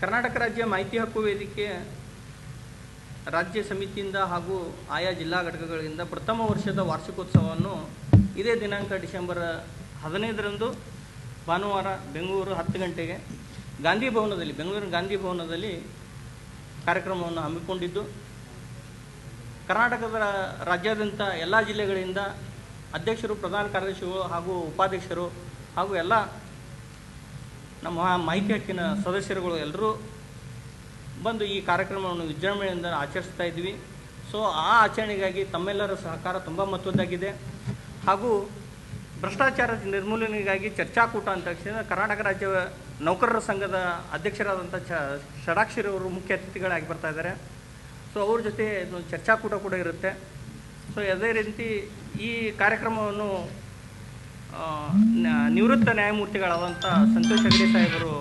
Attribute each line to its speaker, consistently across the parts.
Speaker 1: ಕರ್ನಾಟಕ ರಾಜ್ಯ ಮಾಹಿತಿ ಹಕ್ಕು ವೇದಿಕೆ ರಾಜ್ಯ ಸಮಿತಿಯಿಂದ ಹಾಗೂ ಆಯಾ ಜಿಲ್ಲಾ ಘಟಕಗಳಿಂದ ಪ್ರಥಮ ವರ್ಷದ ವಾರ್ಷಿಕೋತ್ಸವವನ್ನು ಇದೇ ದಿನಾಂಕ ಡಿಸೆಂಬರ್ ಹದಿನೈದರಂದು ಭಾನುವಾರ ಬೆಂಗಳೂರು ಹತ್ತು ಗಂಟೆಗೆ ಗಾಂಧಿ ಭವನದಲ್ಲಿ ಬೆಂಗಳೂರಿನ ಗಾಂಧಿ ಭವನದಲ್ಲಿ ಕಾರ್ಯಕ್ರಮವನ್ನು ಹಮ್ಮಿಕೊಂಡಿದ್ದು, ಕರ್ನಾಟಕದ ರಾಜ್ಯಾದ್ಯಂತ ಎಲ್ಲ ಜಿಲ್ಲೆಗಳಿಂದ ಅಧ್ಯಕ್ಷರು, ಪ್ರಧಾನ ಕಾರ್ಯದರ್ಶಿಗಳು ಹಾಗೂ ಉಪಾಧ್ಯಕ್ಷರು ಹಾಗೂ ಎಲ್ಲ ನಮ್ಮ ಮಾಹಿತಿ ಹಕ್ಕಿನ ಸದಸ್ಯರುಗಳು ಎಲ್ಲರೂ ಬಂದು ಈ ಕಾರ್ಯಕ್ರಮವನ್ನು ವಿಜೃಂಭಣೆಯಿಂದ ಆಚರಿಸ್ತಾ ಇದ್ವಿ. ಸೊ ಆ ಆಚರಣೆಗಾಗಿ ತಮ್ಮೆಲ್ಲರ ಸಹಕಾರ ತುಂಬ ಮಹತ್ವದ್ದಾಗಿದೆ. ಹಾಗೂ ಭ್ರಷ್ಟಾಚಾರ ನಿರ್ಮೂಲನೆಗಾಗಿ ಚರ್ಚಾಕೂಟ ಅಂತ ಕರ್ನಾಟಕ ರಾಜ್ಯ ನೌಕರರ ಸಂಘದ ಅಧ್ಯಕ್ಷರಾದಂಥ ಚ ಷಡಾಕ್ಷರಿ ಅವರು ಮುಖ್ಯ ಅತಿಥಿಗಳಾಗಿ ಬರ್ತಾ ಇದ್ದಾರೆ. ಸೊ ಅವ್ರ ಜೊತೆ ಚರ್ಚಾಕೂಟ ಕೂಡ ಇರುತ್ತೆ. ಸೊ ಅದೇ ರೀತಿ ಈ ಕಾರ್ಯಕ್ರಮವನ್ನು ನಿವೃತ್ತ ನ್ಯಾಯಮೂರ್ತಿಗಳಾದಂಥ ಸಂತೋಷ್ ಹೆಗಡೆ ಸಾಹೇಬರು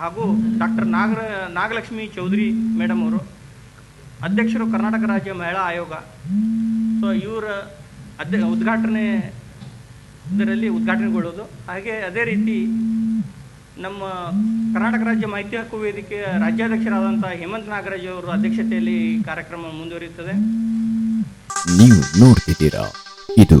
Speaker 1: ಹಾಗೂ ಡಾಕ್ಟರ್ ನಾಗರ, ನಾಗಲಕ್ಷ್ಮಿ ಚೌಧರಿ ಮೇಡಮ್ ಅವರು, ಅಧ್ಯಕ್ಷರು ಕರ್ನಾಟಕ ರಾಜ್ಯ ಮಹಿಳಾ ಆಯೋಗ. ಸೊ ಇವರ ಅಧ್ಯ ಉದ್ಘಾಟನೆ ಇದರಲ್ಲಿ ಉದ್ಘಾಟನೆಗೊಳ್ಳೋದು ಹಾಗೆ ಅದೇ ರೀತಿ ನಮ್ಮ ಕರ್ನಾಟಕ ರಾಜ್ಯ ಮಾಹಿತಿ ಹಕ್ಕು ವೇದಿಕೆಯ ರಾಜ್ಯಾಧ್ಯಕ್ಷರಾದಂಥ ಹೇಮಂತ್ ನಾಗರಾಜ್ ಅವರ ಅಧ್ಯಕ್ಷತೆಯಲ್ಲಿ ಕಾರ್ಯಕ್ರಮ ಮುಂದುವರಿಯುತ್ತದೆ.
Speaker 2: ನೀವು ನೋಡ್ತಿದ್ದೀರಾ, ಇದು